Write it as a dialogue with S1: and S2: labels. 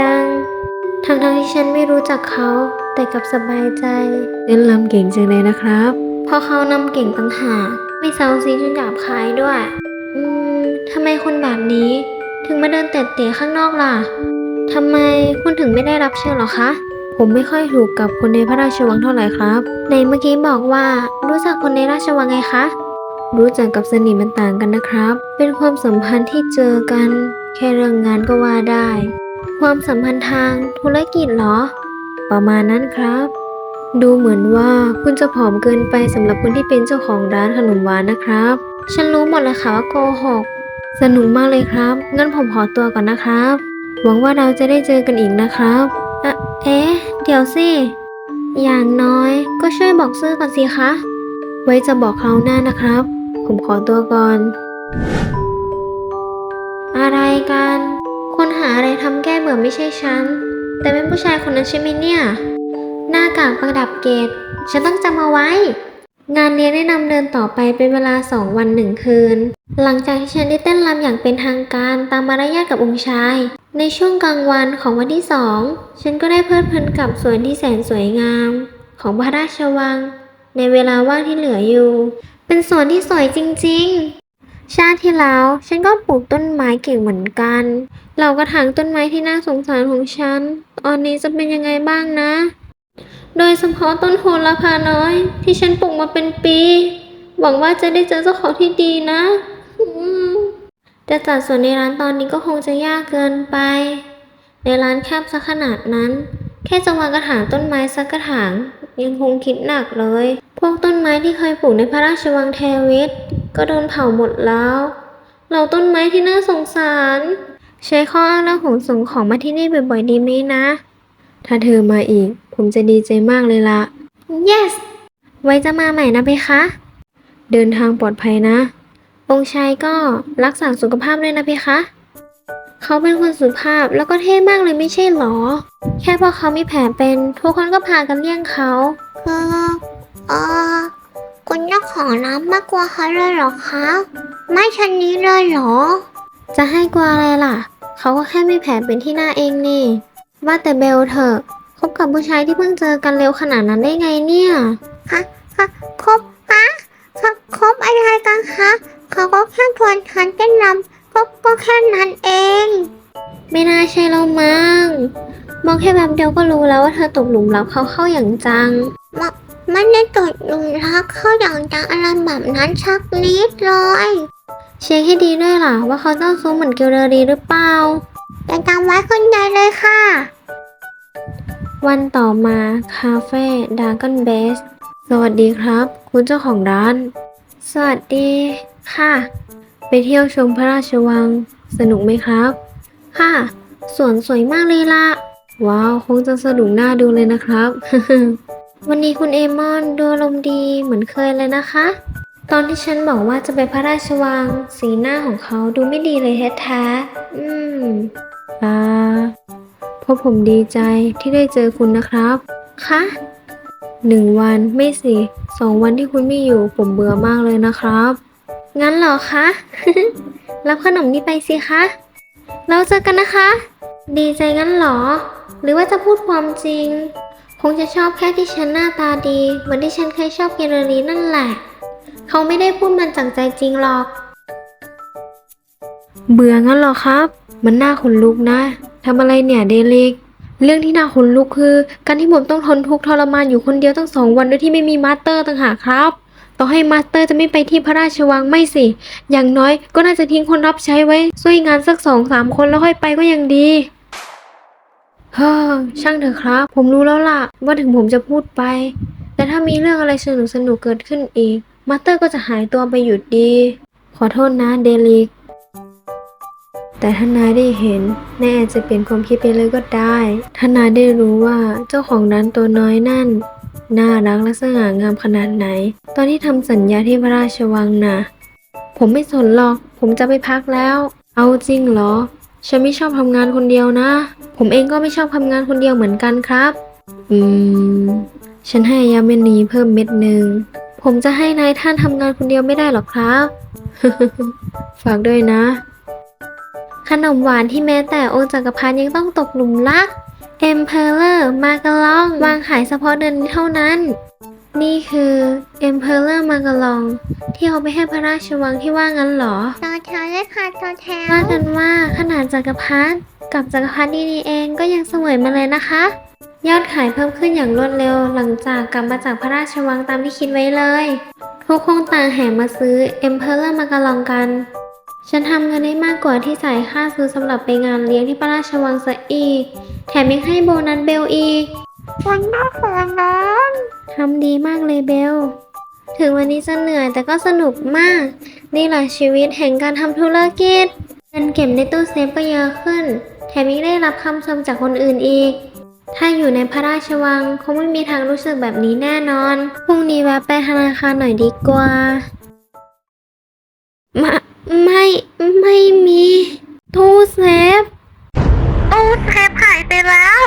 S1: จัง ทั้งทที่ฉันไม่รู้จักเขาแต่กลับสบายใจ
S2: เต้นรำเก่งจังเลยนะครับ
S1: เพราะเขานำเก่งต่างหากไม่เซาซีจนหยาบคายด้วย อืมทำไมคนแบบนี้ ถึงมาเดินเตะเตะข้างนอกล่ะทำไมคุณถึงไม่ได้รับเชิญหรอคะ
S2: ผมไม่ค่อยถูกกับคนในพระราชวังเท่าไหร่ครับ
S1: ในเมื่อกี้บอกว่ารู้จักคนในราชวังไงคะ
S2: รู้จักกับสนิทมันต่างกันนะครับ เป็นความสัมพันธ์ที่เจอกัน แค่เรื่องงานก็ว่าได้
S1: ความสัมพันธ์ทางธุรกิจเหรอ
S2: ประมาณนั้นครับ ดูเหมือนว่าคุณจะผอมเกินไปสำหรับคนที่เป็นเจ้าของร้านขนมหวานนะครับ
S1: ฉันรู้หมดเลยค่ะว่าโกหก
S2: สนุกมากเลยครับ งั้นผมขอตัวก่อนนะครับ หวังว่าเราจะได้เจอกันอีกนะครับ
S1: อะเอ๊ะ เดี๋ยวสิ อย่างน้อยก็ช่วยบอกชื่อก่อนสิคะ
S2: ไว้จะบอกคราวหน้านะครับ ผมขอตัวก่อน
S1: อะไรกัน คนหาอะไรทำแก้เบื่อไม่ใช่ฉัน แต่เป็นผู้ชายคนนั้นใช่ไหมเนี่ย หน้ากากประดับเกต ฉันต้องจำเอาไว้ งานเลี้ยงได้นำเดินต่อไปเป็นเวลาสองวันหนึ่งคืน หลังจากที่ฉันได้เต้นรำอย่างเป็นทางการตามมารยาทกับองค์ชาย ในช่วงกลางวันของวันที่สอง ฉันก็ได้เพลิดเพลินกับสวนที่แสนสวยงาม ของพระราชวัง ในเวลาว่างที่เหลืออยู่ เป็นสวนที่สวยจริง ชาติที่แล้วฉันก็ปลูกต้นไม้เก่งเหมือนกัน เรากระถางต้นไม้ที่น่าสงสารของฉัน ตอนนี้จะเป็นยังไงบ้างนะ โดยเฉพาะต้นโหระพาน้อย ที่ฉันปลูกมาเป็นปี หวังว่าจะได้เจอเจ้าของที่ดีนะอืมจะจัดสวนในร้านตอนนี้ก็คงจะยากเกินไป ในร้านแคบซะขนาดนั้น แค่จะวางกระถางต้นไม้สักกระถาง ยังคงคิดหนักเลย พวกต้นไม้ที่เคยปลูกในพระราชวังเทวิต ก็โดนเผาหมดแล้วเราต้นไม้ที่น่าสงสาร ใช้ข้ออ้างแล้วของส่งของมาที่นี่บ่อยๆดีไหมนะ
S2: ถ้าเธอมาอีก ผมจะดีใจมากเลยละ
S1: yes ไว้จะมาใหม่นะเพคะ
S2: เดินทางปลอดภัยนะ
S1: องค์ชายก็รักษาสุขภาพด้วยนะเพคะ เขาเป็นคนสุภาพแล้วก็เท่มากเลยไม่ใช่หรอ แค่เพราะเขามีแผลเป็น ทุกคนก็พากันเลี่ยงเขา
S3: คือเออ คุณเจ้าของน้ำมากกว่าเขาเลยเหรอคะ ไม่ชันนี้เลยเหรอ
S1: จะให้กลัวอะไรล่ะ เขาก็แค่มีแผลเป็นที่หน้าเองนี่ ว่าแต่เบลเถอะคบกับผู้ชายที่เพิ่งเจอกันเร็วขนาดนั้นได้ไงเนี่ย
S3: ฮะฮะคบฮะคบคบอะไรกันคะเขาก็แค่ทวนคันเต้นรำก็ก็แค่นั้นเอง
S1: ไม่น่าใช่แล้วมั้งมองแค่แบบเดียวก็รู้แล้วว่าเธอตกหลุมรักเขาเข้าอย่างจัง
S3: ไม่ได้ตดหลุมรักเขาอย่างจังอะไรแบบนั้นชักนิดเลย
S1: เช็คให้ดีด้วยล่ะว่าเขาเจ้าซู้เหมือนเกลเลอรีหรือเปล่า
S3: แต่จำไว้คนใดเลยค่ะ
S1: วันต่อมาคาเฟ่ดาร์กอนเบส
S2: สวัสดีครับ คุณเจ้าของร้าน
S1: สวัสดีค่ะ
S2: ไปเที่ยวชมพระราชวัง สนุกไหมครับ
S1: ค่ะสวนสวยมากเลยล่ะ
S2: ว้าว คงจะสนุกน่าดูเลยนะครับ
S1: วันนี้คุณเอมอนดูอารมณ์ดีเหมือนเคยเลยนะคะ ตอนที่ฉันบอกว่าจะไปพระราชวัง สีหน้าของเขาดูไม่ดีเลยแท้ๆอืม
S2: อ่าพราะผมดีใจที่ได้เจอคุณนะครับ
S1: คะ
S2: หนึ่งวันไม่สิสองวันที่คุณไม่อยู่ผมเบื่อมากเลยนะครับ
S1: งั้นเหรอคะ รับขนมนี้ไปสิคะ เราเจอกันนะคะ ดีใจงั้นเหรอ หรือว่าจะพูดความจริง คงจะชอบแค่ที่ฉันหน้าตาดีเหมือนที่ฉันเคยชอบเกเรลีนั่นแหละ เขาไม่ได้พูดมันจากใจจริงหรอก
S2: เบื่องั้นหรอครับ มันน่าขนลุกนะทำอะไรเนี่ยเดลิก เรื่องที่น่าขนลุกคือ การที่ผมต้องทนทุกข์ทรมานอยู่คนเดียวตั้งสองวันโดยที่ไม่มีมาสเตอร์ต่างหากครับ ต่อให้มาสเตอร์จะไม่ไปที่พระราชวังไม่สิ อย่างน้อยก็น่าจะทิ้งคนรับใช้ไว้ช่วยงานสักสองสามคนแล้วค่อยไปก็ยังดี เฮ้อช่างเถอะครับ ผมรู้แล้วล่ะ ว่าถึงผมจะพูดไป แต่ถ้ามีเรื่องอะไรสนุกสนุกเกิดขึ้นอีก มาสเตอร์ก็จะหายตัวไปหยุดดี ขอโทษนะเดลิก แต่ถ้านายได้เห็นนายอาจจะเปลี่ยนความคิดไปเลยก็ได้ ถ้านายได้รู้ว่าเจ้าของร้านตัวน้อยนั่น น่ารักและสง่างามขนาดไหน ตอนที่ทำสัญญาที่พระราชวังนะผมไม่สนหรอก ผมจะไปพักแล้ว เอาจริงเหรอ ฉันไม่ชอบทำงานคนเดียวนะ ผมเองก็ไม่ชอบทำงานคนเดียวเหมือนกันครับ อืม ฉันให้ยาเมนีเพิ่มเม็ดหนึ่ง ผมจะให้นายท่านทำงานคนเดียวไม่ได้หรอกครับ ฝากด้วยนะ
S1: ขนมหวานที่แม้แต่องค์จักรพรรดิยังต้องตกหลุมรัก เอ็มเพลเลอร์ มากะลอง วางขายเฉพาะเดือนนี้เท่านั้น นี่คือเอ็มเพลเลอร์มากะลอง ที่เอาไปให้พระราชวังที่ว่างั้นเหรอ
S3: ต่อแถวเลยค่ะต่อแถว
S1: ว่ากันว่าขนาดจักรพรรดิกับจักรพรรดิดีๆเองก็ยังเสวยมาเลยนะคะ ยอดขายเพิ่มขึ้นอย่างรวดเร็วหลังจากกลับมาจากพระราชวังตามที่คิดไว้เลย ทุกคงต่างแห่มาซื้อเอ็มเพลเลอร์มากะลองกัน ฉันทำเงินได้มากกว่าที่จ่ายค่าซื้อสำหรับไปงานเลี้ยงที่พระราชวังซะอีกแถมยังให้โบนัสเบลอีก
S3: วันหน้าของน้อง
S1: ทำดีมากเลยเบล ถึงวันนี้จะเหนื่อยแต่ก็สนุกมาก นี่แหละชีวิตแห่งการทำธุรกิจเงินเก็บในตู้เซฟก็เยอะขึ้น แถมยังได้รับคำชมจากคนอื่นอีก ถ้าอยู่ในพระราชวังคงไม่มีทางรู้สึกแบบนี้แน่นอน พรุ่งนี้แวะไปธนาคารหน่อยดีกว่า มาไม่ไม่มี ตู้เซฟ
S3: ตู้เซฟหายไปแล้ว